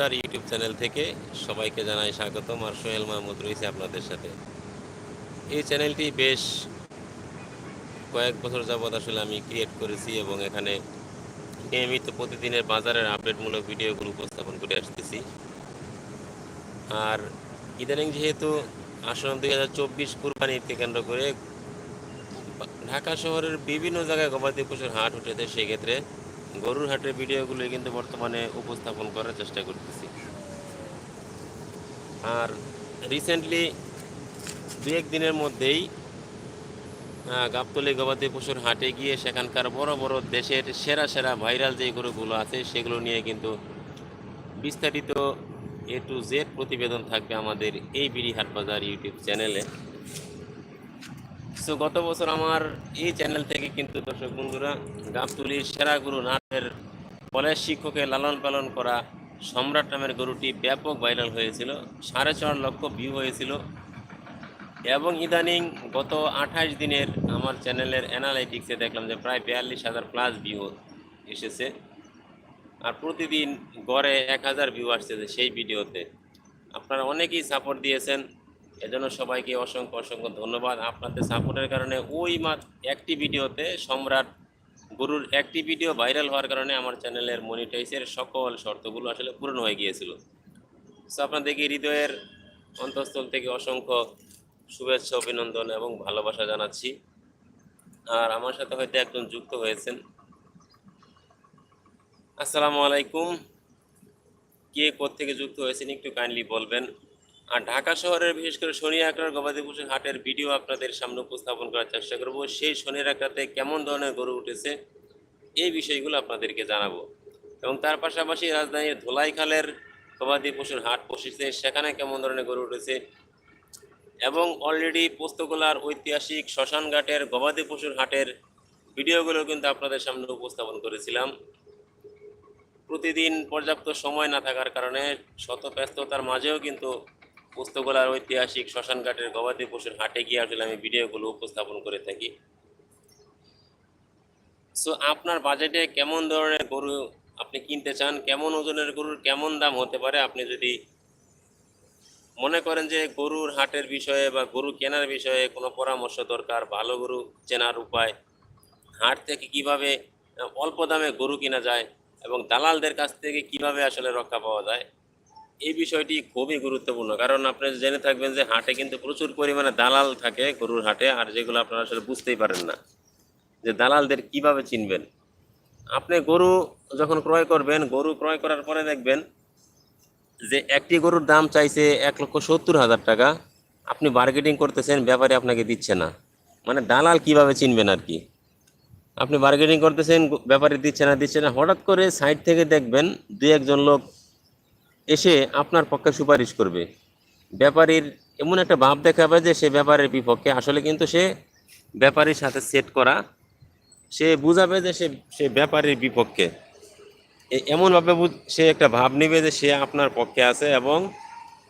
বাজার YouTube channel থেকে সবাইকে জানাই স্বাগতম আর সোহেল মাহমুদ রয়েছে আপনাদের সাথে। এই চ্যানেলটি বেশ কয়েক বছর যাবৎ আসলে আমি ক্রিয়েট করেছি এবং এখানে নিয়মিত প্রতিদিনের বাজারের আপডেটমূলক ভিডিওগুলো উপস্থাপন করে আসতেছি। আর ইদানিং যেহেতু আসন দুই হাজার চব্বিশ কুরবানিকে কেন্দ্র করে ঢাকা শহরের বিভিন্ন জায়গায় গবাদি পশুর হাট উঠেছে, সেক্ষেত্রে গরুর হাটের ভিডিওগুলো কিন্তু বর্তমানে উপস্থাপন করার চেষ্টা করতেছি। আর রিসেন্টলি দু এক দিনের মধ্যেই গাবতলী গবাদি পশুর হাটে গিয়ে সেখানকার বড় বড় দেশের সেরা সেরা ভাইরাল যে গরুগুলো আছে, সেগুলো নিয়ে কিন্তু বিস্তারিত এ টু জেড প্রতিবেদন থাকবে আমাদের এই বিড়ি হাট বাজার ইউটিউব চ্যানেলে। সো গত বছর আমার এই চ্যানেল থেকে কিন্তু দর্শক বন্ধুরা গাবতলির সেরা গুরু নাটের কলেজ শিক্ষকের লালন পালন করা সম্রাট নামের গরুটি ব্যাপক ভাইরাল হয়েছিল। সাড়ে চার লক্ষ ভিউ হয়েছিল। এবং ইদানিং গত আঠাশ দিনের আমার চ্যানেলের অ্যানালাইটিক্সে দেখলাম যে প্রায় বিয়াল্লিশ হাজার প্লাস ভিউ এসেছে। আর প্রতিদিন গড়ে এক হাজার ভিউ আসছে সেই ভিডিওতে আপনারা অনেকেই সাপোর্ট দিয়েছেন। এজন্য সবাইকে অসংখ্য অসংখ্য ধন্যবাদ আপনাদের সাপোর্টের কারণে। ওই মাত্র একটি ভিডিওতে সম্রাট গরুর একটি ভিডিও ভাইরাল হওয়ার কারণে আমার চ্যানেলের মনিটাইজের সকল শর্তগুলো আসলে পূরণ হয়ে গিয়েছিল। সো আপনাদেরকে হৃদয়ের অন্তঃস্থল থেকে অসংখ্য শুভেচ্ছা, অভিনন্দন এবং ভালোবাসা জানাচ্ছি। আর আমার সাথে হয়তো একজন যুক্ত হয়েছেন। আসসালামু আলাইকুম। কে থেকে যুক্ত হয়েছেন একটু কাইন্ডলি বলবেন। আর ঢাকা শহরের, বিশেষ করে শনি আঁকড়ার গবাদি পশুর হাটের ভিডিও আপনাদের সামনে উপস্থাপন করার চেষ্টা করব। সেই শনি আঁকড়াতে কেমন ধরনের গরু উঠেছে এই বিষয়গুলো আপনাদেরকে জানাব। এবং তার পাশাপাশি রাজধানীর ধোলাইখালের গবাদি পশুর হাট বসেছে, সেখানে কেমন ধরনের গরু উঠেছে এবং অলরেডি পোস্তগোলার ঐতিহাসিক শ্মশানঘাটের গবাদি পশুর হাটের ভিডিওগুলো কিন্তু আপনাদের সামনে উপস্থাপন করেছিলাম। প্রতিদিন পর্যাপ্ত সময় না থাকার কারণে শত ব্যস্ততার মাঝেও কিন্তু পুস্তকলার ঐতিহাসিক শ্মশানঘাটের গবাদি পশুর হাটে গিয়ে আসলে আমি ভিডিওগুলো উপস্থাপন করে থাকি। সো আপনার বাজেটে কেমন ধরনের গরু আপনি কিনতে চান, কেমন ওজনের গরুর কেমন দাম হতে পারে, আপনি যদি মনে করেন যে গরুর হাটের বিষয়ে বা গরু কেনার বিষয়ে কোনো পরামর্শ দরকার, ভালো গরু চেনার উপায়, হাট থেকে কীভাবে অল্প দামে গরু কেনা যায় এবং দালালদের কাছ থেকে কীভাবে আসলে রক্ষা পাওয়া যায় এই বিষয়টি খুবই গুরুত্বপূর্ণ। কারণ আপনি জেনে থাকবেন যে হাটে কিন্তু প্রচুর পরিমাণে দালাল থাকে গরুর হাটে, আর যেগুলো আপনারা আসলে বুঝতেই পারেন না। যে দালালদের কীভাবে চিনবেন? আপনি গরু যখন ক্রয় করবেন, গরু ক্রয় করার পরে দেখবেন যে একটি গরুর দাম চাইছে এক লক্ষ সত্তর হাজার টাকা। আপনি বার্গেটিং করতেছেন, ব্যাপারে আপনাকে দিচ্ছে না। মানে দালাল কীভাবে চিনবেন আর কি? আপনি বার্গেনিং করতেছেন, ব্যাপারে দিচ্ছে না দিচ্ছে না। হঠাৎ করে সাইড থেকে দেখবেন দু একজন লোক এসে আপনার পক্ষে সুপারিশ করবে। ব্যাপারীর এমন একটা ভাব দেখাবে যে সে ব্যাপারের বিপক্ষে। আসলে কিন্তু সে ব্যাপারীর সাথে সেট করা, সে বুঝাবে যে সে সে ব্যাপারীর বিপক্ষে। এমনভাবে সে একটা ভাব নেবে যে সে আপনার পক্ষে আছে এবং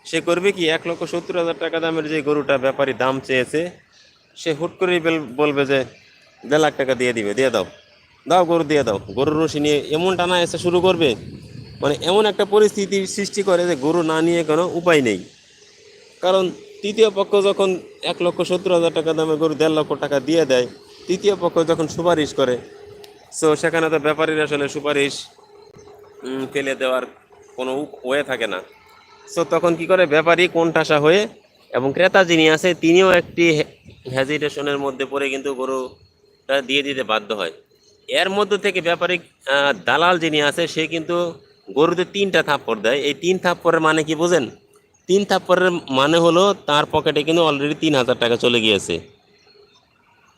সে করবে কি, এক লক্ষ সত্তর হাজার টাকা দামের যে গরুটা ব্যাপারী দাম চেয়েছে, সে হুট করেই বলবে যে দেড় লাখ টাকা দিয়ে দিবে, দিয়ে দাও। দাও গরু দিয়ে দাও। গরুর রশি নিয়ে এমন টানা এসে শুরু করবে মানে এমন একটা পরিস্থিতির সৃষ্টি করে যে গরু না নিয়ে কোনো উপায় নেই। কারণ তৃতীয় পক্ষ যখন এক লক্ষ সত্তর হাজার টাকা দামে গরু দেড় লক্ষ টাকা দিয়ে দেয় তৃতীয় পক্ষ যখন সুপারিশ করে সো সেখানে তো ব্যাপারীর আসলে সুপারিশ ফেলে দেওয়ার কোনো ওয়ে থাকে না। সো তখন কি করে ব্যাপারী কোণঠাসা হয়ে এবং ক্রেতা যিনি আছে তিনিও একটি হ্যাজিটেশনের মধ্যে পড়ে কিন্তু গরুটা দিয়ে দিতে বাধ্য হয়। এর মধ্যে থেকে ব্যাপারী আহ, দালাল যিনি আছে সে কিন্তু গরুতে তিনটা থাপ্পড় দেয়। এই তিন থাপ্পড়ের মানে কি বোঝেন? তিন থাপ্পড়ের মানে হলো তার পকেটে কিন্তু অলরেডি তিন হাজার টাকা চলে গিয়েছে।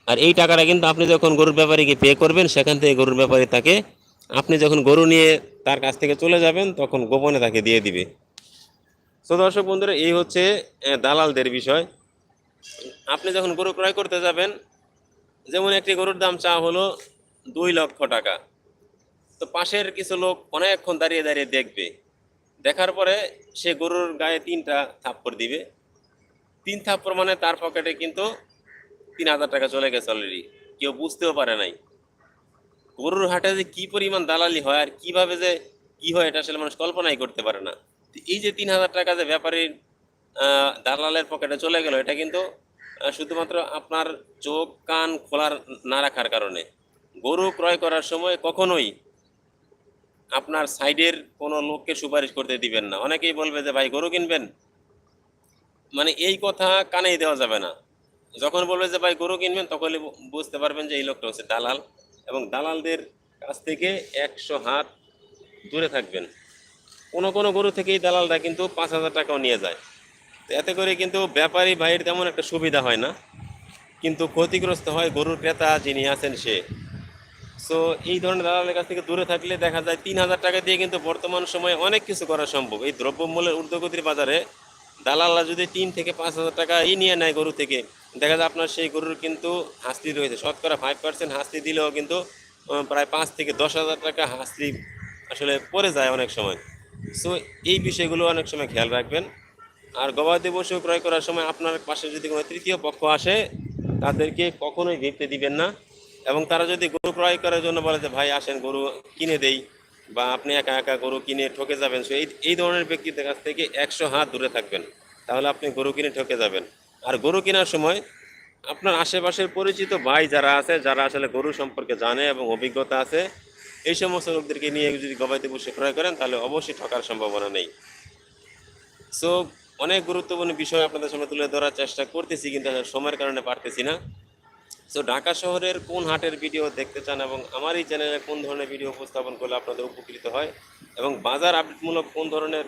আর এই টাকাটা কিন্তু আপনি যখন গরুর ব্যাপারীকে পে করবেন, সেখান থেকে গরুর ব্যাপারী তাকে আপনি যখন গরু নিয়ে তার কাছ থেকে চলে যাবেন, তখন গোপনে তাকে দিয়ে দিবে। তো দর্শক বন্ধুরা, এই হচ্ছে দালালদের বিষয়। আপনি যখন গরু ক্রয় করতে যাবেন, যেমন একটি গরুর দাম চা হলো দুই লক্ষ টাকা। তো পাশের কিছু লোক অনেকক্ষণ দাঁড়িয়ে দাঁড়িয়ে দেখবে। দেখার পরে সে গরুর গায়ে তিনটা থাপ্পড় দিবে। তিন থাপ্পড় মানে তার পকেটে কিন্তু তিন হাজার টাকা চলে গেছে অলরেডি কেউ বুঝতেও পারে নাই। গরুর হাটে যে কি পরিমাণ দালালি হয় আর কীভাবে যে কি হয় এটা আসলে মানুষ কল্পনাই করতে পারে না। এই যে তিন হাজার টাকা যে ব্যাপারীর দালালের পকেটে চলে গেল, এটা কিন্তু শুধুমাত্র আপনার চোখ, কান খোলার না রাখার কারণে। গরু ক্রয় করার সময় কখনোই আপনার সাইডের কোনো লোককে সুপারিশ করতে দিবেন না। অনেকেই বলবে যে, ভাই, গরু কিনবেন? মানে এই কথা কানেই দেওয়া যাবে না। যখন বলবে যে, ভাই, গরু কিনবেন, তখনই বুঝতে পারবেন যে, এই লোকটা হচ্ছে দালাল এবং দালালদের কাছ থেকে একশো হাত দূরে থাকবেন। কোনো কোনো গরু থেকেই দালালরা কিন্তু পাঁচ হাজার টাকাও নিয়ে যায়। তো এতে করে কিন্তু ব্যাপারী ভাইয়ের তেমন একটা সুবিধা হয় না। কিন্তু ক্ষতিগ্রস্ত হয় গরুর ক্রেতা যিনি আছেন সে। সো এই ধরনের দালালের কাছ থেকে দূরে থাকলে দেখা যায় তিন হাজার টাকা দিয়ে কিন্তু বর্তমান সময়ে অনেক কিছু করা সম্ভব। এই দ্রব্যমূল্যের ঊর্ধ্বগতির বাজারে দালালরা যদি তিন থেকে পাঁচ হাজার টাকা এই নিয়ে নেয় গরু থেকে, দেখা যায় আপনার সেই গরুর কিন্তু হাস্তি রয়েছে। শতকরা ফাইভ পার্সেন্ট হাস্তি দিলেও কিন্তু প্রায় পাঁচ থেকে দশ হাজার টাকা হাস্তি আসলে পড়ে যায় অনেক সময়। সো এই বিষয়গুলো অনেক সময় খেয়াল রাখবেন। আর গবাদি পশু ক্রয় করার সময় আপনার পাশে যদি কোনো তৃতীয় পক্ষ আসে, তাদেরকে কখনোই ভিড়তে দিবেন না। এবং তারা যদি গরু ক্রয় করার জন্য বলে যে, ভাই, আসেন, গরু কিনে দেই, বা আপনি একা একা গরু কিনে ঠকে যাবেন এই এই ধরনের ব্যক্তিদের কাছ থেকে একশো হাত দূরে থাকবেন। তাহলে আপনি গরু কিনে ঠকে যাবেন। আর গরু কেনার সময় আপনার আশেপাশের পরিচিত ভাই যারা আছে, যারা আসলে গরু সম্পর্কে জানে এবং অভিজ্ঞতা আছে, এই সমস্ত লোকদেরকে নিয়ে যদি গবাদি পশু ক্রয় করেন, তাহলে অবশ্যই ঠকার সম্ভাবনা নেই। সো অনেক গুরুত্বপূর্ণ বিষয় আপনাদের সামনে তুলে ধরার চেষ্টা করতেছি, কিন্তু সময়ের কারণে পারতেছি না। সো ঢাকা শহরের কোন হাটের ভিডিও দেখতে চান এবং আমার এই চ্যানেলে কোন ধরনের ভিডিও উপস্থাপন করলে আপনাদের উপকৃত হয়? এবং বাজার আপডেটমূলক কোন ধরনের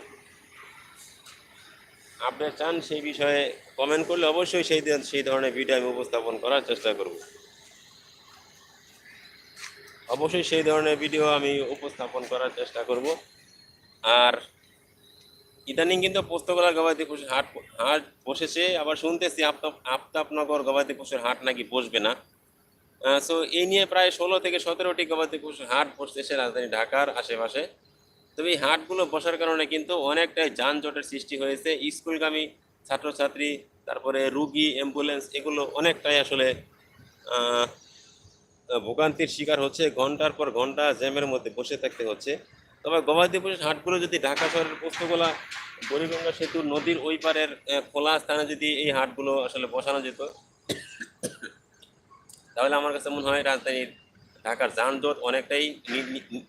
আপডেট চান সেই বিষয়ে কমেন্ট করলে অবশ্যই সেই সেই ধরনের ভিডিও আমি উপস্থাপন করার চেষ্টা করব। অবশ্যই সেই ধরনের ভিডিও আমি উপস্থাপন করার চেষ্টা করব। আর ইদানিং কিন্তু পোস্তগোলার গবাদি পশুর হাট হাট বসেছে। আবার শুনতেছি আফতাব, আফতাবনগর গবাদি পশুর হাট নাকি বসবে না। সো এই নিয়ে প্রায় ষোলো থেকে সতেরোটি গবাদি পশুর হাট বসতেছে রাজধানী ঢাকার আশেপাশে। তবে এই হাটগুলো বসার কারণে কিন্তু অনেকটাই যানজটের সৃষ্টি হয়েছে। স্কুলগামী ছাত্রছাত্রী, তারপরে রুগী, অ্যাম্বুলেন্স, এগুলো অনেকটাই আসলে ভোগান্তির শিকার হচ্ছে। ঘণ্টার পর ঘণ্টা জ্যামের মধ্যে বসে থাকতে হচ্ছে। তবে গবাদি পশুর হাটগুলো যদি ঢাকা শহরের পোস্তগোলা বুড়িগঙ্গা সেতু নদীর ওই পারের খোলা স্থানে যদি এই হাটগুলো আসলে বসানো যেত, তাহলে আমার কাছে মনে হয় রাজধানীর ঢাকার যানজট অনেকটাই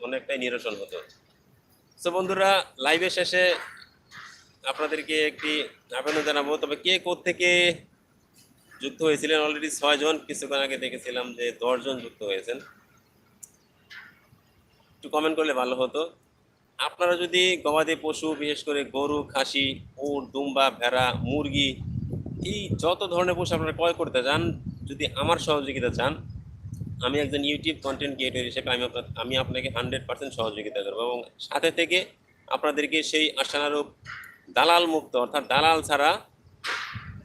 অনেকটাই নিরসন হতো। সো বন্ধুরা লাইভের শেষে আপনাদেরকে একটি আবেদন জানাব, তবে কে থেকে যুক্ত হয়েছিলেন? অলরেডি ছয়জন কিছুক্ষণ আগে দেখেছিলাম যে দশজন যুক্ত হয়েছেন। একটু কমেন্ট করলে ভালো হতো। আপনারা যদি গবাদি পশু, বিশেষ করে গরু, খাসি, উট, দুম্বা, ভেড়া, মুরগি, এই যত ধরনের পশু আপনারা ক্রয় করতে চান, যদি আমার সহযোগিতা চান, আমি একজন ইউটিউব কন্টেন্ট ক্রিয়েটর হিসেবে আমি আপনার, আমি আপনাকে হান্ড্রেড পার্সেন্ট সহযোগিতা করব এবং সাথে থেকে আপনাদেরকে সেই আশানুরূপ দালাল মুক্ত, অর্থাৎ দালাল ছাড়া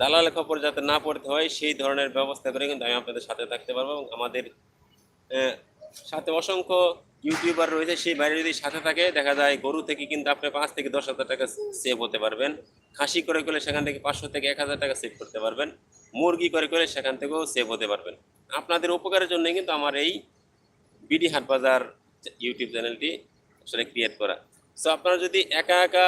দালালের খবর যাতে না পড়তে হয়, সেই ধরনের ব্যবস্থা করে কিন্তু আমি আপনাদের সাথে থাকতে পারব এবং আমাদের সাথে অসংখ্য ইউটিউবার রয়েছে সেই বাইরে যদি সাথে থাকে, দেখা যায় গরু থেকে কিন্তু আপনি পাঁচ থেকে দশ হাজার টাকা সেভ হতে পারবেন। খাসি করে করলে সেখান থেকে পাঁচশো থেকে এক হাজার টাকা সেভ করতে পারবেন। মুরগি করে করে সেখান থেকেও সেভ হতে পারবেন। আপনাদের উপকারের জন্য কিন্তু আমার এই বিডি হাট বাজার ইউটিউব চ্যানেলটি আসলে ক্রিয়েট করা। সো আপনারা যদি একা একা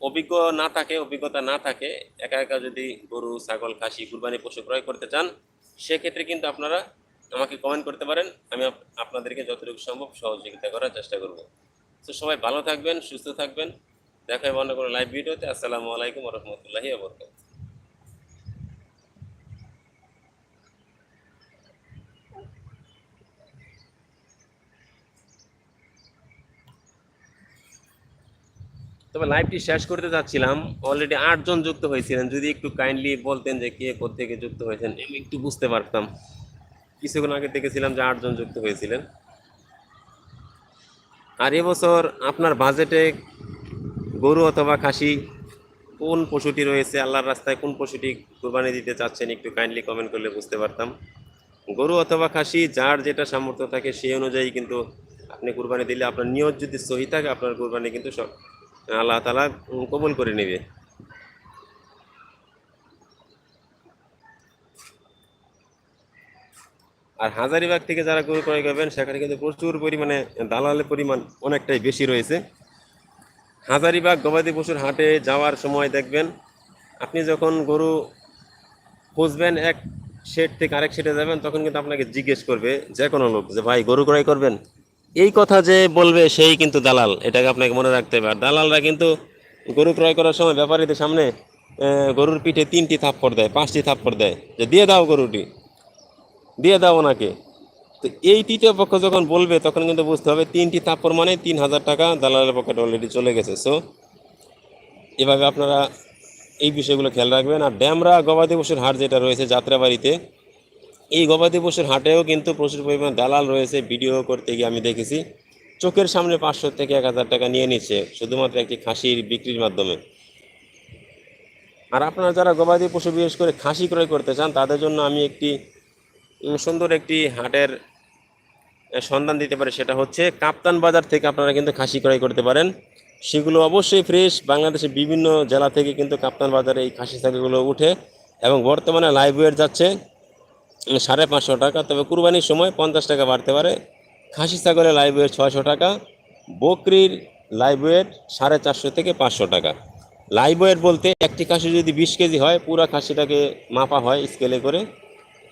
অভিজ্ঞ না থাকে, অভিজ্ঞতা না থাকে, একা একা যদি গরু, ছাগল, খাসি, কুরবানি, পশু ক্রয় করতে চান, সেক্ষেত্রে কিন্তু আপনারা আমাকে কমেন্ট করতে পারেন, আমি আপনাদেরকে যতটুকু সম্ভব সহযোগিতা করার চেষ্টা করব। তো সবাই ভালো থাকবেন, সুস্থ থাকবেন। দেখা হবে অন্য কোনো লাইভ ভিডিওতে। আসসালামু আলাইকুম রহমতুল্লাহি আবরকাত তবে লাইভটি শেষ করতে যাচ্ছিলাম। অলরেডি আটজন যুক্ত হয়েছিলেন। যদি একটু কাইন্ডলি বলতেন যে কে থেকে যুক্ত হয়েছেন, আমি একটু বুঝতে পারতাম। কিছুক্ষণ আগে দেখেছিলাম যে আটজন যুক্ত হয়েছিলেন। আর এবছর আপনার বাজেটে গরু অথবা খাসি কোন পশুটি রয়েছে, আল্লাহর রাস্তায় কোন পশুটি কোরবানি দিতে চাচ্ছেন একটু কাইন্ডলি কমেন্ট করলে বুঝতে পারতাম। গরু অথবা খাসি, যার যেটা সামর্থ্য থাকে সেই অনুযায়ী কিন্তু আপনি কুরবানি দিলে আপনার নিয়ত যদি সহি থাকে, আপনার কুরবানি কিন্তু সব আল্লাহ তালা কবুল করে নেবে। আর হাজারিবাগ থেকে যারা গরু ক্রয় করবেন, সেখানে কিন্তু প্রচুর পরিমাণে দালালের পরিমাণ অনেকটাই বেশি রয়েছে। হাজারিবাগ গবাদি পশুর হাটে যাওয়ার সময় দেখবেন, আপনি যখন গরু খুঁজবেন এক শেড থেকে আরেক শেডে যাবেন, তখন কিন্তু আপনাকে জিজ্ঞেস করবে যে, কোনো লোক, যে ভাই, গরু ক্রয় করবেন? এই কথা যে বলবে, সেই কিন্তু দালাল। এটাকে আপনাকে মনে রাখতে হবে। আর দালালরা কিন্তু গরু ক্রয় করার সময় ব্যাপারীদের সামনে গরুর পিঠে তিনটি থাপ্পড় দেয়, পাঁচটি থাপ্পড় দেয়। যে, দিয়ে দাও গরুটি। দিয়ে দাও ওনাকে। তো এই তৃতীয় পক্ষ যখন বলবে, তখন কিন্তু বুঝতে হবে তিনটি থাপ্পড় মানে তিন হাজার টাকা দালালের পকেটে অলরেডি চলে গেছে। সো এভাবে আপনারা এই বিষয়গুলো খেয়াল রাখবেন। আর ড্যামরা গবাদি পশুর হাট যেটা রয়েছে যাত্রাবাড়িতে, এই গবাদি পশুর হাটেও কিন্তু প্রচুর পরিমাণ দালাল রয়েছে। ভিডিও করতে গিয়ে আমি দেখেছি, চোখের সামনে পাঁচশো থেকে এক হাজার টাকা নিয়ে নিচ্ছে, শুধুমাত্র একটি খাসির বিক্রির মাধ্যমে। আর আপনারা যারা গবাদি পশু বিশেষ করে খাসি ক্রয় করতে চান, তাদের জন্য আমি একটি সুন্দর একটি হাটের সন্ধান দিতে পারে সেটা হচ্ছে কাপ্তান বাজার থেকে আপনারা কিন্তু খাসি ক্রয় করতে পারেন। সেগুলো অবশ্যই ফ্রেশ বাংলাদেশের বিভিন্ন জেলা থেকে কিন্তু কাপ্তান বাজারে এই খাসি ছাগলগুলো উঠে এবং বর্তমানে লাইভ ওয়েট যাচ্ছে। সাড়ে পাঁচশো টাকা। তবে কুরবানির সময় পঞ্চাশ টাকা বাড়তে পারে। খাসি ছাগলের লাইভ ওয়েট ছয়শো টাকা। বকরির লাইভ ওয়েট সাড়ে চারশো থেকে পাঁচশো টাকা। লাইভ ওয়েট বলতে একটি খাসি যদি বিশ কেজি হয়, পুরা খাসিটাকে মাপা হয় স্কেলে করে।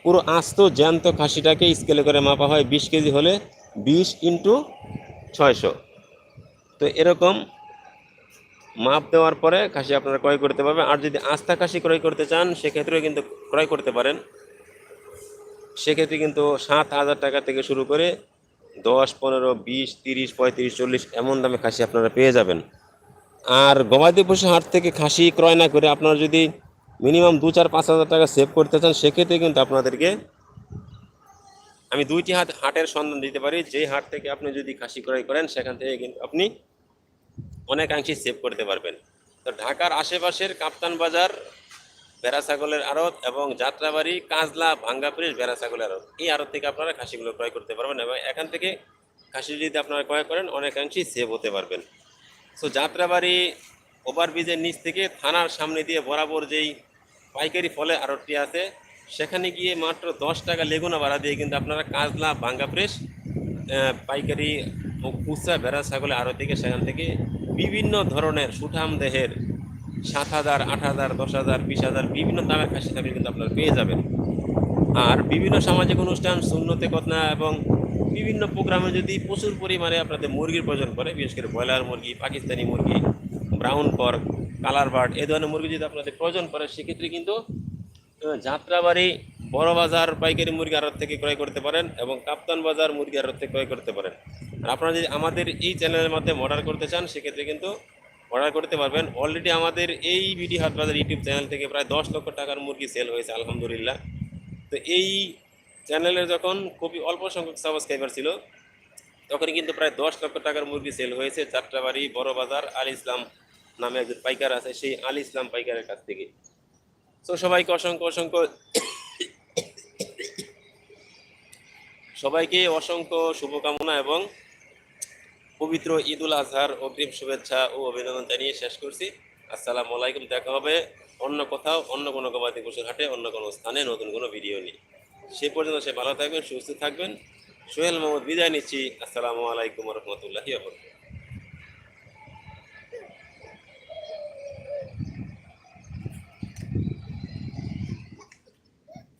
পুরো আস্ত, জ্যান্ত খাসিটাকে স্কেলে করে মাপা হয় বিশ কেজি হলে বিশ ইন্টু ছয়শো। তো এরকম মাপ দেওয়ার পরে খাসি আপনারা ক্রয় করতে পারবেন। আর যদি আস্থা খাসি ক্রয় করতে চান, সেক্ষেত্রেও কিন্তু ক্রয় করতে পারেন। সেক্ষেত্রে কিন্তু সাত হাজার টাকা থেকে শুরু করে দশ, পনেরো, বিশ, তিরিশ, পঁয়ত্রিশ, চল্লিশ এমন দামে খাসি আপনারা পেয়ে যাবেন। আর গবাদি পশু হাট থেকে খাসি ক্রয় না করে আপনারা যদি মিনিমাম দু চার পাঁচ হাজার টাকা সেভ করতে চান, সেক্ষেত্রে কিন্তু আপনাদেরকে আমি দুইটি হাট হাটের সন্ধান দিতে পারি। যেই হাট থেকে আপনি যদি খাসি ক্রয় করেন, সেখান থেকে কিন্তু আপনি অনেকাংশে সেভ করতে পারবেন। তো ঢাকার আশেপাশের কাপ্তান বাজার ভেড়া ছাগলের আড়ত এবং যাত্রাবাড়ি, কাজলা ভাঙ্গাপুরের ভেড়া ছাগলের আড়ত। এই আড়ত থেকে আপনারা খাসিগুলো ক্রয় করতে পারবেন এবং এখান থেকে খাসি যদি আপনারা ক্রয় করেন, অনেকাংশেই সেভ হতে পারবেন। সো যাত্রাবাড়ি, ওভারব্রিজের নিচ থেকে থানার সামনে দিয়ে বরাবর যেই পাইকারি ফলে আড়তটি আছে। সেখানে গিয়ে মাত্র দশ টাকা লেগুনা ভাড়া দিয়ে কিন্তু আপনারা কাজলা ভাঙ্গা আহ, পাইকারি খুচরা ভেড়া ছাগলের আড়ত থেকে সেখান থেকে বিভিন্ন ধরনের সুঠাম দেহের সাত হাজার আট হাজার দশ হাজার বিশ হাজার বিভিন্ন দামের খাসি ছাগল কিন্তু আপনারা পেয়ে যাবেন। আর বিভিন্ন সামাজিক অনুষ্ঠান শূন্যতে কথা এবং বিভিন্ন প্রোগ্রামে যদি প্রচুর পরিমাণে আপনাদের মুরগির প্রয়োজন করে বিশেষ করে ব্রয়লার মুরগি পাকিস্তানি মুরগি ব্রাউন পর্ক কালার বার্ড, এই ধরনের মুরগি যদি আপনাদের প্রয়োজন পড়ে, সেক্ষেত্রে কিন্তু যাত্রাবাড়ি, বড় বাজার, পাইকারি মুরগি আড়ত থেকে ক্রয় করতে পারেন এবং কাপ্তান বাজার মুরগি আড়ত থেকে ক্রয় করতে পারেন। আর আপনারা যদি আমাদের এই চ্যানেলের মাধ্যমে অর্ডার করতে চান, সেক্ষেত্রে কিন্তু অর্ডার করতে পারবেন। অলরেডি আমাদের এই বিডি হাট বাজার ইউটিউব চ্যানেল থেকে প্রায় দশ লক্ষ টাকার মুরগি সেল হয়েছে, আলহামদুলিল্লাহ। তো এই চ্যানেলের যখন খুবই অল্প সংখ্যক সাবস্ক্রাইবার ছিল তখন কিন্তু প্রায় দশ লক্ষ টাকার মুরগি সেল হয়েছে, যাত্রাবাড়ি, বড় বাজার, আল ইসলাম নামে একজন পাইকার আছে, সেই আল ইসলাম পাইকারের কাছ থেকে। তো সবাইকে অসংখ্য অসংখ্য সবাইকে অসংখ্য শুভকামনা এবং পবিত্র ঈদ উল আজহার অগ্রিম শুভেচ্ছা ও অভিনন্দন জানিয়ে শেষ করছি। আসসালামু আলাইকুম, দেখা হবে অন্য কোথাও, অন্য কোনো গবাদি পশুর হাটে, অন্য কোনো স্থানে নতুন কোনো ভিডিও নিয়ে। সে পর্যন্ত সে ভালো থাকবেন, সুস্থ থাকবেন। সোহেল মোহাম্মদ বিদায় নিচ্ছি। আসসালামু আলাইকুম রহমতুল্লাহি